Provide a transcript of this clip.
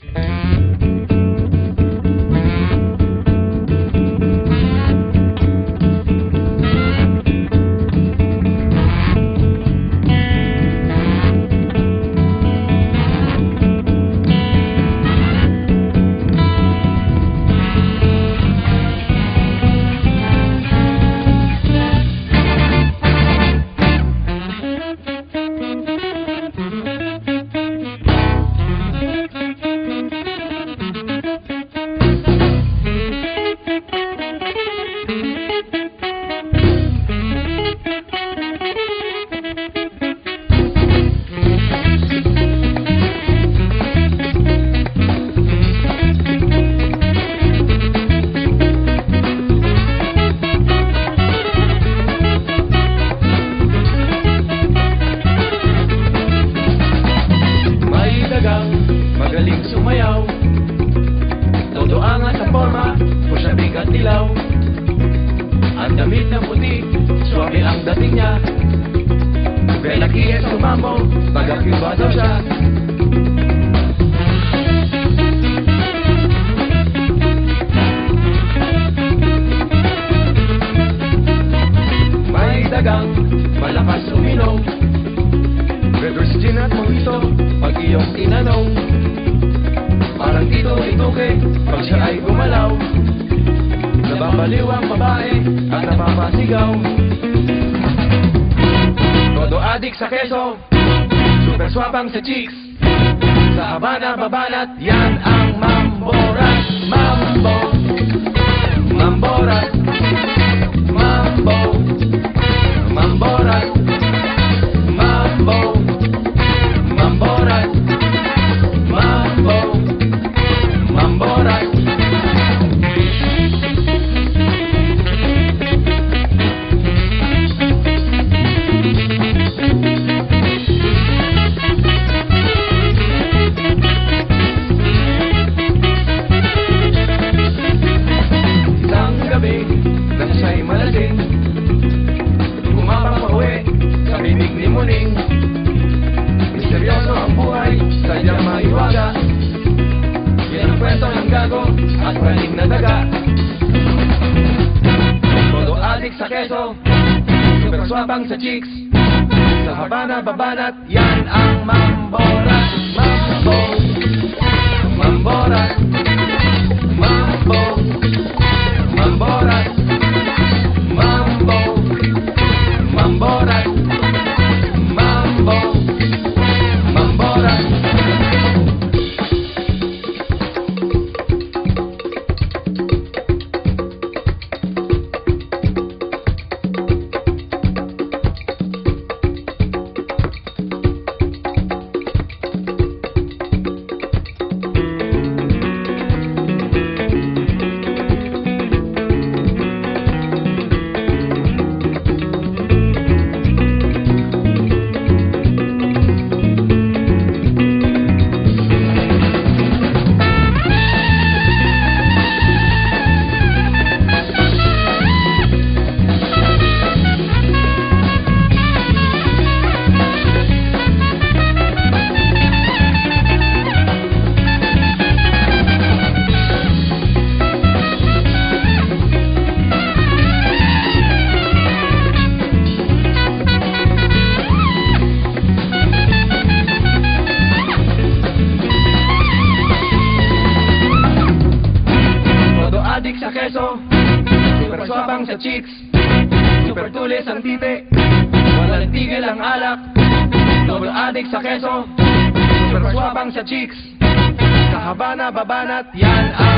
Thank you. Pusyabig at dilaw. Ang damit ng puti Suwabe ang dating niya. Belakiyes sumambo Pag-akiba daw siya. May Malakas uminom Redors gin at mojito Pag iyong tinanong Parang dito ituke Pag siya ay gumalaw Nababaliw ang babae At napapasigaw. Todo adik sa keso Super swabang sa cheeks Sa Habana babanat Yan ang keso, super swabang sa chicks Sa Habana babanat, yan ang mamborat. Mambo, mamborat sa keso Super swabang sa chicks Super tulis ang titi Walang tigil ang alak. Todo adik sa keso Super swabang sa chicks Sa Habana babanat Yan ang